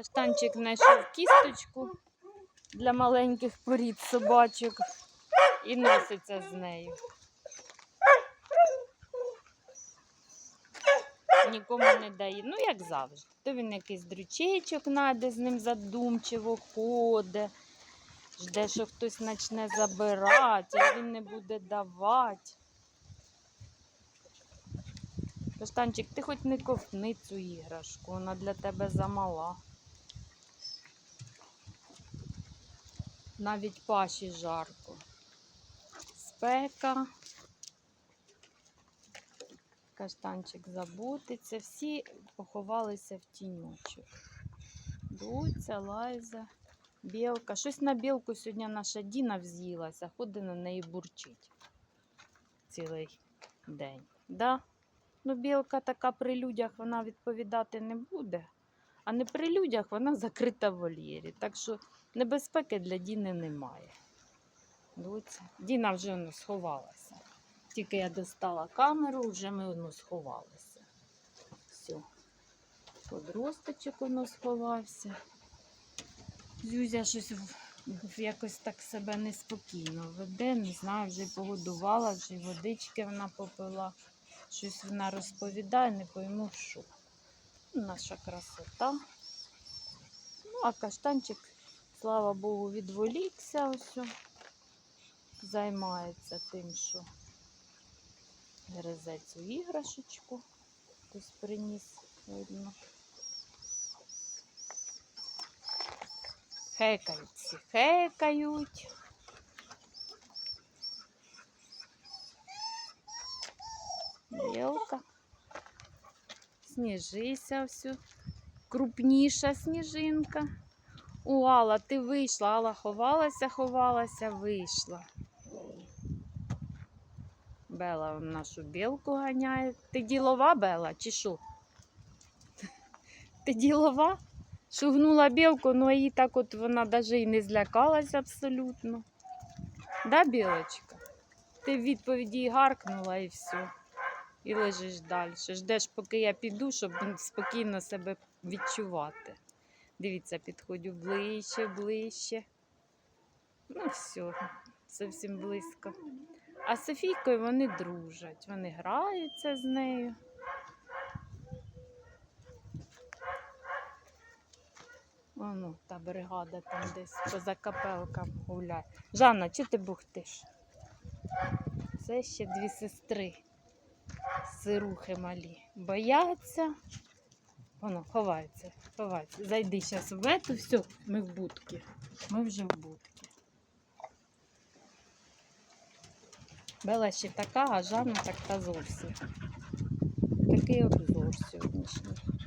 Каштанчик знайшов кісточку для маленьких порід собачок і носиться з нею. Нікому не дає. Ну, як завжди. То він якийсь дрючечок найде, з ним задумчиво ходить, жде, що хтось почне забирати, а він не буде давати. Каштанчик, ти хоч не ковтни цю іграшку, вона для тебе замала. Навіть паші жарко. Спека. Каштанчик забутиться. Всі поховалися в тіньочок. Дуця, лайза, білка. Щось на білку сьогодні наша Діна вз'їлася, ходить на неї бурчить цілий день. Да? Ну, білка така при людях вона відповідати не буде, а не при людях вона закрита в вольєрі. Так що небезпеки для Діни немає. Доця. Діна вже воно сховалася. Тільки я достала камеру, вже ми воно сховалися. Все. Подросточок воно сховався. Зюзя щось якось так себе неспокійно веде, не знаю, вже погодувала, вже водички вона попила. Щось вона розповідає, не пойму що. Наша красота. Ну, а каштанчик, слава Богу, відволікся ось. Займається тим, що гризе цю іграшечку. Хтось приніс, видно. Хекають всі, хекають. Білка. Сніжися всю. Крупніша сніжинка. О, Алла, ти вийшла. Алла ховалася, ховалася, вийшла. Бела нашу білку ганяє. Ти ділова Бела, чи що? Ти ділова? Шугнула білку, ну а їй так от вона навіть і не злякалась абсолютно. Да, білочка? Ти в відповіді гаркнула і все. І лежиш далі. Ждеш, поки я піду, щоб спокійно себе відчувати. Дивіться, підходжу ближче, ближче. Ну, все, зовсім близько. А Софійкою вони дружать, вони граються з нею. Воно, та бригада там десь поза капелкам гуляє. Жанна, чи ти бухтиш? Це ще дві сестри. Сирухи малі. Бояться. Воно, ховається, ховається. Зайди зараз в ету, все, ми в будки. Ми вже в будки. Бела ще така, а Жанна так та зовсім. Такий обзор сьогоднішній.